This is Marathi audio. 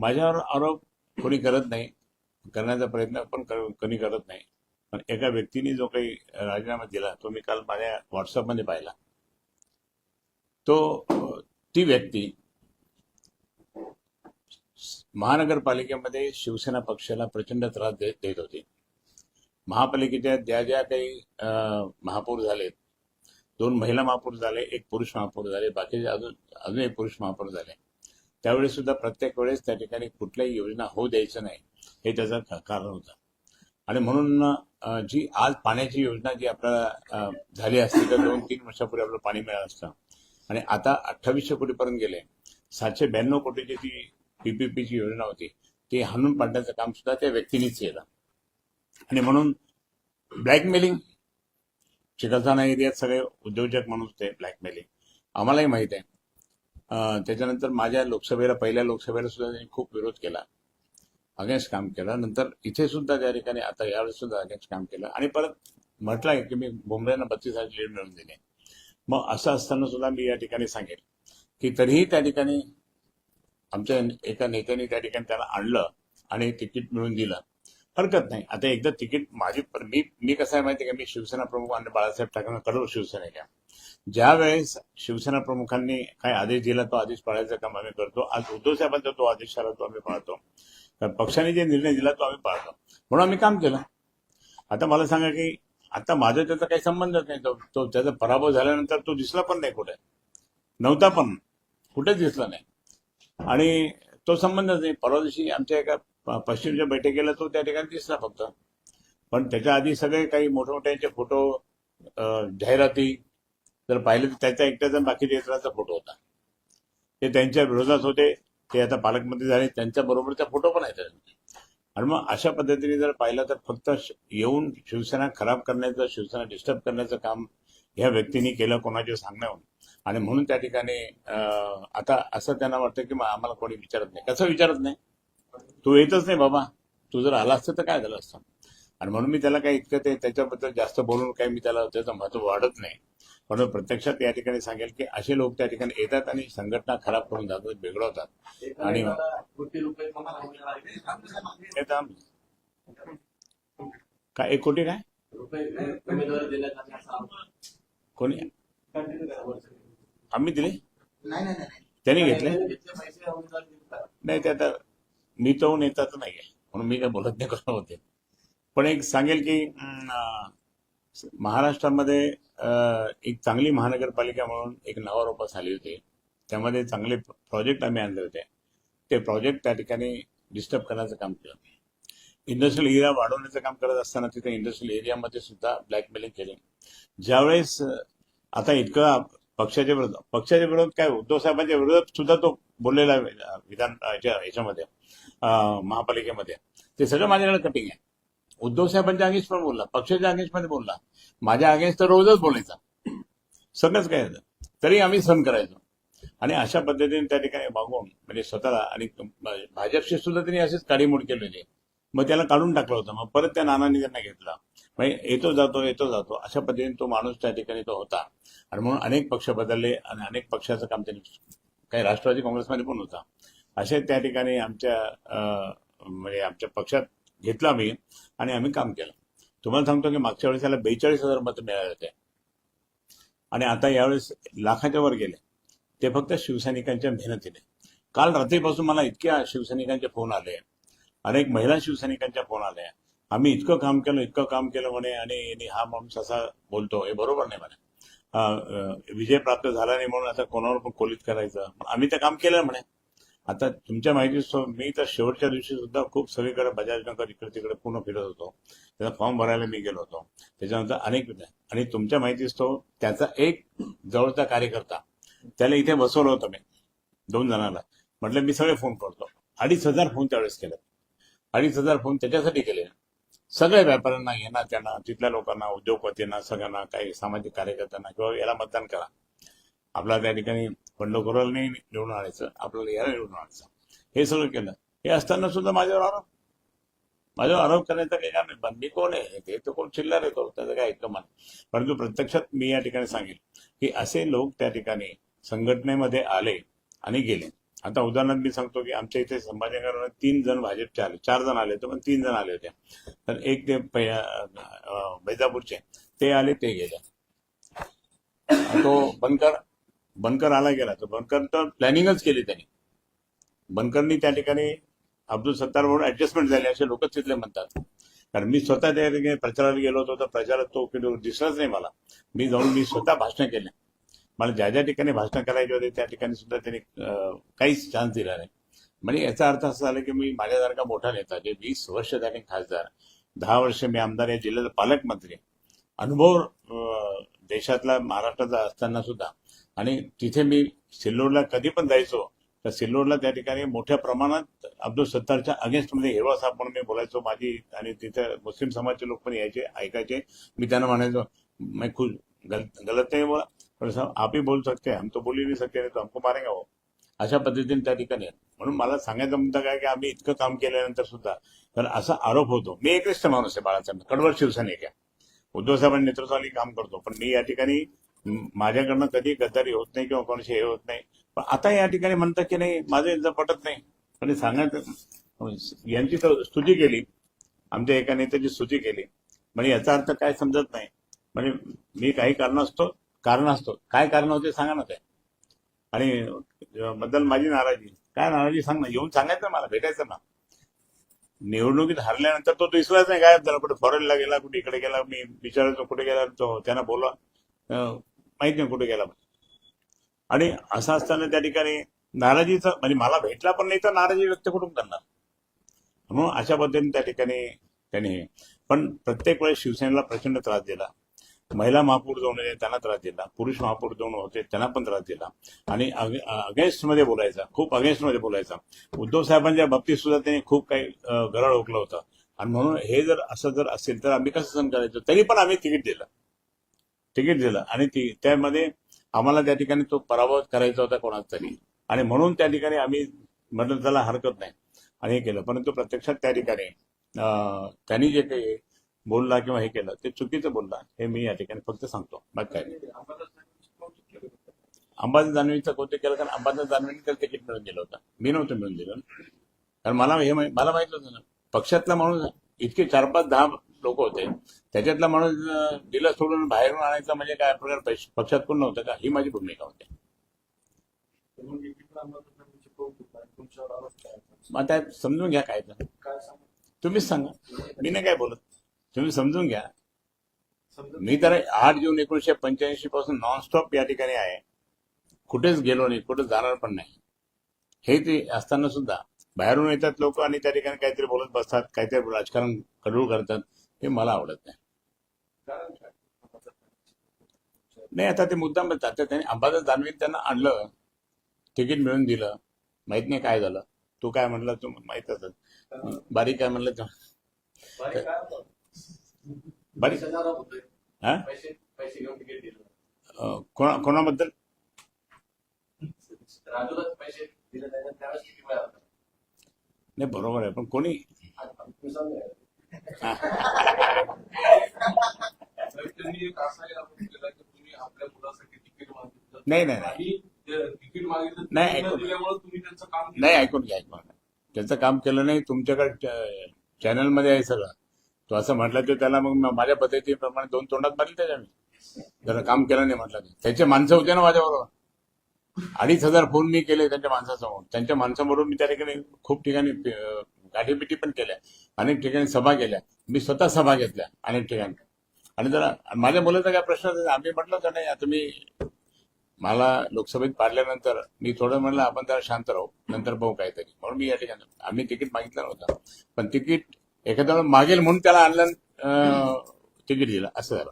माझ्यावर आरोप कोणी करत नाही करण्याचा प्रयत्न पण कर- कोणी करत नाही. पण एका व्यक्तीने जो काही राजीनामा दिला तो मी काल माझ्या व्हॉट्सअपमध्ये पाहिला. तो ती व्यक्ती महानगरपालिकेमध्ये शिवसेना पक्षाला प्रचंड त्रास देत देत होती. महापालिकेच्या ज्या ज्या काही अं, महापौर झालेत दोन महिला महापौर झाले एक पुरुष महापौर झाले बाकीचे अजून अजून एक पुरुष महापौर झाले. त्यावेळी सुद्धा प्रत्येक वेळेस त्या ठिकाणी कुठल्याही योजना होऊ द्यायचं नाही. हे त्याचं कारण होतं. आणि म्हणून जी आज पाण्याची योजना जी आपल्याला झाली असती तर दोन तीन वर्षापूर्वी आपलं पाणी मिळालं असतं. आणि आता अठ्ठावीसशे कोटीपर्यंत गेले. सातशे ब्याण्णव कोटीची ती पीपीपीची योजना होती ती हाणून पाडण्याचं काम सुद्धा त्या व्यक्तीनेच केलं. आणि म्हणून ब्लॅकमेलिंग चिकलठाणा एरियात सगळे उद्योजक म्हणून होते ब्लॅकमेलिंग. आम्हालाही माहीत आहे. त्याच्यानंतर माझ्या लोकसभेला पहिल्या लोकसभेला सुद्धा त्यांनी खूप विरोध केला. अगेन्स्ट काम केलं. नंतर इथे सुद्धा त्या ठिकाणी आता यावेळेस सुद्धा अगेन्स्ट काम केलं. आणि परत म्हटलंय की मी बुमऱ्यांना बत्तीस हजार लीड मिळवून दिले. मग असं असताना सुद्धा मी या ठिकाणी सांगेल की तरीही त्या ठिकाणी आमच्या एका नेत्याने त्या ठिकाणी त्याला आणलं आणि तिकीट मिळवून दिलं. हरकत नाही. आता एकदा तिकीट माझी मी मी कसं आहे माहिती का? मी शिवसेना प्रमुख आणि बाळासाहेब ठाकरे कडव शिवसेनेच्या ज्या वेळेस शिवसेना प्रमुखांनी काय आदेश दिला तो आदेश पाळायचं काम आम्ही करतो. आज उद्धव साहेबांचा तो आदेश आला तो आम्ही पाळतो. तर पक्षाने जे निर्णय दिला तो आम्ही पाळतो. म्हणून आम्ही काम केलं. आता मला सांगा की आता माझा त्याचा काही संबंधच नाही. तो तो त्याचा पराभव झाल्यानंतर तो दिसला पण नाही कुठे. नव्हता पण. कुठेच दिसला नाही. आणि तो संबंधच नाही. परवा दिवशी आमच्या एका पश्चिमच्या बैठकीला तो त्या ठिकाणी दिसला फक्त. पण त्याच्या आधी सगळे काही मोठमोठ्यांचे फोटो जाहिराती जर पाहिलं तर त्याचा एकट्याचा बाकीच्या इतरांचा फोटो होता. ते त्यांच्या विरोधात होते ते आता पालकमंत्री झाले त्यांच्या बरोबरचा फोटो पण आहे त्याच्यामध्ये आणि मग अशा पद्धतीने जर पाहिलं तर फक्त येऊन शिवसेना खराब करण्याचं शिवसेना डिस्टर्ब करण्याचं काम ह्या व्यक्तीने केलं कोणाच्या सांगण्याहून आणि म्हणून त्या ठिकाणी आता असं त्यांना वाटतं की मग आम्हाला कोणी विचारत नाही. कसं विचारत नाही? तू येतच नाही बाबा. तू जर आला असतं तर काय झालं असतं? आणि म्हणून मी त्याला काही इतकं ते त्याच्याबद्दल जास्त बोलून काही मी त्याला त्याचं महत्त्व वाढत नाही. म्हणून प्रत्यक्षात या ठिकाणी सांगेल की असे लोक त्या ठिकाणी येतात आणि संघटना खराब करून जातात बिघडवतात. आणि काय एक कोटी काय? कोणी? आम्ही दिले? नाही नाही नाही त्यांनी घेतले. नाही ते आता मी तो नेता तर नाही आहे म्हणून मी काय बोलत नाही कोणा होते पण एक सांगेल की महाराष्ट्रामध्ये एक चांगली महानगरपालिका म्हणून एक नावारोपास आली होती. त्यामध्ये चांगले प्रोजेक्ट आम्ही आणले होते. ते प्रोजेक्ट त्या ठिकाणी डिस्टर्ब करण्याचं काम केलं. इंडस्ट्रियल एरिया वाढवण्याचं काम करत असताना तिथे इंडस्ट्रियल एरियामध्ये सुद्धा ब्लॅकमेलिंग केले. ज्यावेळेस आता इतकं पक्षाच्या विरोध पक्षाच्या विरोध काय उद्धव साहेबांच्या विरोधात सुद्धा तो बोललेला आहे, विधान याच्यामध्ये महापालिकेमध्ये. ते सगळं माझ्याकडे कटिंग आहे. उद्धव साहेबांच्या अगेन्स्ट पण बोलला पक्षाच्या अगेन्स्टमध्ये बोलला. माझ्या अगेन्स्ट तर रोजच बोलायचा. सगळंच काय तरी आम्ही सहन करायचो. आणि अशा पद्धतीने त्या ठिकाणी वागून म्हणजे स्वतःला आणि भाजपशी सुद्धा त्यांनी असेच काडीमोड केलेले. मग त्याला काढून टाकलं होतं. मग परत त्या नानांनी त्यांना घेतला. म्हणजे येतो जातो येतो जातो. अशा पद्धतीने तो माणूस त्या ठिकाणी तो होता. आणि म्हणून अनेक पक्ष बदलले आणि अनेक पक्षाचं काम त्यांनी काही राष्ट्रवादी काँग्रेसमध्ये पण होता. असे त्या ठिकाणी आमच्या अं, म्हणजे आमच्या पक्षात घेतलं आम्ही आणि आम्ही काम केलं. तुम्हाला सांगतो की मागच्या वेळेस त्याला बेचाळीस हजार मतं मिळाले होते. आणि आता यावेळेस लाखाच्या वर गेले. ते फक्त शिवसैनिकांच्या मेहनतीने. काल रात्रीपासून मला इतक्या शिवसैनिकांचे फोन आले. अनेक महिला शिवसैनिकांच्या फोन आले आम्ही इतकं काम केलं इतकं काम केलं म्हणे आणि हा माणूस असा बोलतो. हे बरोबर नाही म्हणे. विजय प्राप्त झाला नाही म्हणून आता कोणावर पण खोलीत करायचं. आम्ही ते काम केलं म्हणे. आता तुमच्या माहिती मी तर शेवटच्या दिवशी सुद्धा खूप सगळीकडे बजाजनगर इकडे तिकडे पूर्ण फिरत होतो. त्याचा फॉर्म भरायला मी गेलो होतो. त्याच्यानंतर अनेक आणि तुमच्या माहिती असतो त्याचा एक जवळचा कार्यकर्ता त्याला इथे बसवलं होतं मी दोन जणांना. म्हटलं मी सगळे फोन करतो. अडीच हजार फोन त्यावेळेस केले. अडीच हजार फोन त्याच्यासाठी केले. सगळ्या व्यापाऱ्यांना येणार त्यांना तिथल्या लोकांना उद्योगपतींना सगळ्यांना काही सामाजिक कार्यकर्त्यांना किंवा याला मतदान करा. आपला त्या ठिकाणी बंडखोराला नाही निवडून आणायचं आपल्याला याला निवडून आणायचं. हे सगळं केलं. हे असताना सुद्धा माझ्यावर आरोप. माझ्यावर आरोप करण्याचा काही कारण नाही. मी कोण आहे? ते तर कोण चिल्लर येतो त्याचं काय ऐकलं परंतु प्रत्यक्षात मी या ठिकाणी सांगेल की असे लोक त्या ठिकाणी संघटनेमध्ये आले आणि गेले. आता उदाहरणार्थ मी सांगतो की आमच्या इथे संभाजीनगरला तीन जण भाजपचे आले. चार जण आले होते पण तीन जण आले होते. तर एक ते बैजापूरचे. ते आले ते गेले. तो बनकर बनकर आला गेला तर बनकर तर प्लॅनिंगच केली त्यांनी. बनकरनी त्या ठिकाणी अब्दुल सत्तार म्हणून ऍडजस्टमेंट झाली असे लोकच तिथले म्हणतात. कारण मी स्वतः त्या ठिकाणी प्रचाराला गेलो होतो तर प्रचारात तो किती दिसलाच नाही मला. मी जाऊन मी स्वतः भाषण केले मला ज्या ज्या ठिकाणी भाषण करायचे होते त्या ठिकाणी सुद्धा त्यांनी काहीच चान्स दिला नाही. म्हणजे याचा अर्थ असा झाला की मी माझ्यासारखा मोठा नेता जे वीस वर्ष त्याने खासदार दहा वर्ष मी आमदार या जिल्ह्याचा पालकमंत्री अनुभव देशातला महाराष्ट्राचा असताना सुद्धा आणि तिथे मी सिल्लोडला कधी पण जायचो तर सिल्लोडला त्या ठिकाणी मोठ्या प्रमाणात अब्दुल सत्तारच्या अगेन्स्टमध्ये हिरवा साहेब म्हणून मी बोलायचो माझी आणि तिथे मुस्लिम समाजचे लोक पण यायचे ऐकायचे. मी त्यांना म्हणायचो मैं खुद गलत गलत नाही बोला पण साहब आप ही बोल सकते हम तो बोलू नाही सकते तो हमको मारेंगे वो. अशा पद्धतीने त्या ठिकाणी आहे. म्हणून मला सांगायचा मुद्दा काय की आम्ही इतकं काम केल्यानंतर सुद्धा तर असा आरोप होतो. मी एकनिष्ठ माणूस आहे बाळासाहेब. कडवर शिवसैनिक आहे. उद्धव साहेबांनी नेतृत्वाली काम करतो. पण मी या ठिकाणी माझ्याकडनं कधी गद्दारी होत नाही किंवा कोणाशी हे होत नाही. पण आता या ठिकाणी म्हणतात की नाही माझं यांचं पटत नाही. पण सांगत सांगायचं यांची तर स्तुती केली. आमच्या एका नेत्याची स्तुती केली. म्हणजे याचा अर्थ काय समजत नाही. म्हणजे मी काही कारण असतो कारण असतो काय कारण होते सांगा ना ते. आणि बद्दल माझी नाराजी. काय नाराजी सांग ना येऊन सांगायचं मला भेटायचं ना. निवडणुकीत हरल्यानंतर तो दिसलाच नाही गायब झाला. कुठे फॉरेनला गेला कुठे इकडे गेला मी विचारायचो कुठे गेला तो त्यांना बोला माहीत नाही कुठे गेला आणि असं असताना त्या ठिकाणी नाराजीचा म्हणजे मला भेटला पण नाही तर नाराजी व्यक्त कुठून करणार? म्हणून अशा पद्धतीने त्या ठिकाणी त्यांनी पण प्रत्येक वेळेस शिवसेनेला प्रचंड त्रास दिला. महिला महापौर जाऊन त्यांना त्रास दिला. पुरुष महापौर जाऊन होते त्यांना पण त्रास दिला. आणि अगेन्स्टमध्ये बोलायचा खूप अगेन्स्टमध्ये बोलायचा. उद्धव साहेबांच्या बाबतीत सुद्धा त्यांनी खूप काही गरळ ओकलं होतं. आणि म्हणून हे जर असं जर असेल तर आम्ही कसं सहन तरी पण आम्ही तिकीट दिलं. तिकीट दिलं. आणि ती त्यामध्ये आम्हाला त्या ठिकाणी तो पराभव करायचा होता कोणाचा तरी. आणि म्हणून त्या ठिकाणी आम्ही म्हटलं त्याला हरकत नाही. आणि हे केलं. परंतु प्रत्यक्षात त्या ठिकाणी त्यांनी जे काही बोलला किंवा हे केलं ते चुकीचं बोलला. हे मी या ठिकाणी फक्त सांगतो. बाकी काय नाही. अंबादास दानवेचं कौतुक केलं? कारण अंबादास दानवेने त्याला तिकीट मिळून दिलं होतं. मी नव्हतं मिळून दिलं. कारण मला हे मला माहीत होतं ना. पक्षातला माणूस इतके चार पाच दहा लोक होते. त्याच्यातला माणूस दिला दिलं सोडून बाहेरून आणायचा म्हणजे काय? प्रकार पक्षात पण नव्हतं का? ही माझी भूमिका होती. मग आता समजून घ्या काय तर तुम्हीच सांगा. मी नाही काय बोलत. तुम्ही समजून घ्या. मी तर आठ जून एकोणीशे पंच्याऐंशी पासून नॉनस्टॉप या ठिकाणी आहे. कुठेच गेलो नाही कुठे जाणार पण नाही. हे ते असताना सुद्धा बाहेरून येतात लोक आणि त्या ठिकाणी काहीतरी बोलत बसतात काहीतरी राजकारण कडूळ करतात. हे मला आवडत नाही. नाही आता ते मुद्दाम त्यांनी अंबादास दानवे त्यांना आणलं तिकीट मिळून दिलं. माहीत नाही काय झालं. तू काय म्हणलं तू माहीत असेल. बारीक काय म्हणलं तू? बारीक हा? कोणाबद्दल? नाही बरोबर आहे. पण कोणी नाही नाही नाही. नाही, ऐकून- काम केलं. नाही घ्या ऐकून त्याचं काम केलं नाही तुमच्याकडे चॅनलमध्ये आहे सगळं. तो असं म्हटलं तर त्याला मग माझ्या पद्धतीप्रमाणे दोन तोंडात मारली त्याच्या मी. जरा काम केलं नाही म्हटलं ते. त्याचे माणसं होते ना माझ्याबरोबर. अडीच हजार फोन मी केले त्यांच्या माणसासमोर. त्यांच्या माणसाबरोबर मी त्या ठिकाणी खूप ठिकाणी गाठीपिटी पण केल्या अनेक ठिकाणी सभा केल्या. मी स्वतः सभा घेतल्या अनेक ठिकाणी. आणि जरा माझ्या मुलाचा काय प्रश्न आम्ही म्हटलं तर नाही आता मी मला लोकसभेत पाडल्यानंतर मी थोडं म्हणलं आपण जरा शांत राहू नंतर बघू काहीतरी. म्हणून मी या ठिकाणी आम्ही तिकीट मागितलं नव्हतं. पण तिकीट एखाद्या मागेल म्हणून त्याला आणलं तिकीट दिलं असं झालं.